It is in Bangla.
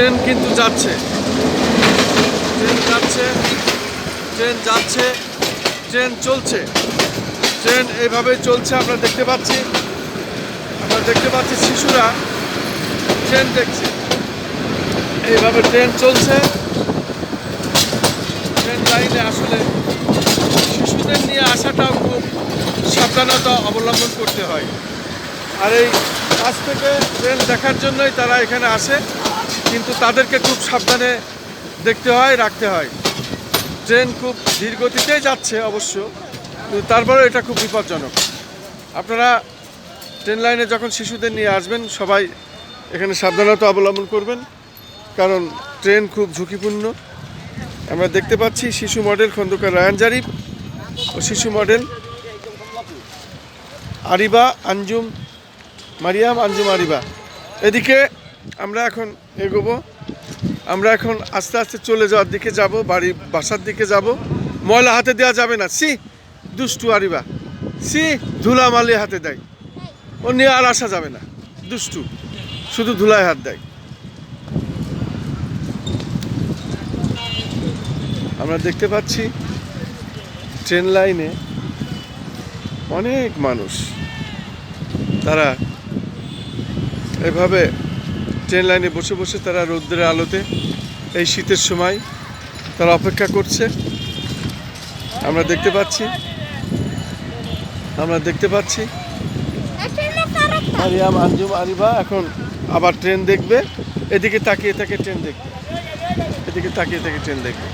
ট্রেন কিন্তু যাচ্ছে। ট্রেন যাচ্ছে ট্রেন যাচ্ছে, ট্রেন চলছে। ট্রেন এইভাবে চলছে, আমরা দেখতে পাচ্ছি। আমরা দেখতে পাচ্ছি শিশুরা ট্রেন দেখছে। এইভাবে ট্রেন চলছে। ট্রেন লাইনে আসলে শিশুদের নিয়ে আসাটাও খুব সাবধানতা অবলম্বন করতে হয়। আর এই কাছ থেকে ট্রেন দেখার জন্যই তারা এখানে আসে। কিন্তু তাদেরকে খুব সাবধানে দেখতে হয়, রাখতে হয়। ট্রেন খুব ধীর গতিতেই যাচ্ছে অবশ্য, কিন্তু তারপরেও এটা খুব বিপজ্জনক। আপনারা ট্রেন লাইনে যখন শিশুদের নিয়ে আসবেন, সবাই এখানে সাবধানতা অবলম্বন করবেন, কারণ ট্রেন খুব ঝুঁকিপূর্ণ। আমরা দেখতে পাচ্ছি শিশু মডেল খন্দকার রায়ান জারিফ ও শিশু মডেল আরিবা আঞ্জুম, মারিয়াম আঞ্জুম আরিবা। এদিকে আমরা এখন এগোবো। আমরা এখন আস্তে আস্তে চলে যাওয়ার দিকে যাব বাড়ি বাসার দিকে যাব। ময়লা হাতে দেওয়া যাবে না। সি দুষ্টু আরিবা। সি ধুলা মালি হাতে দেয়। ও নিয়ে আর আসা যাবে না। দুষ্টু, শুধু ধুলায় হাত দেয়। আমরা দেখতে পাচ্ছি ট্রেন লাইনে অনেক মানুষ। তারা এভাবে ট্রেন লাইনে বসে বসে তারা রৌদ্রের আলোতে এই শীতের সময় তারা অপেক্ষা করছে। আমরা দেখতে পাচ্ছি। আমরা দেখতে পাচ্ছি। মারিয়াম আঞ্জুম আরিবা এখন আবার ট্রেন দেখবে। এদিকে তাকিয়ে তাকে ট্রেন দেখবে। এদিকে তাকিয়ে তাকে ট্রেন দেখবে।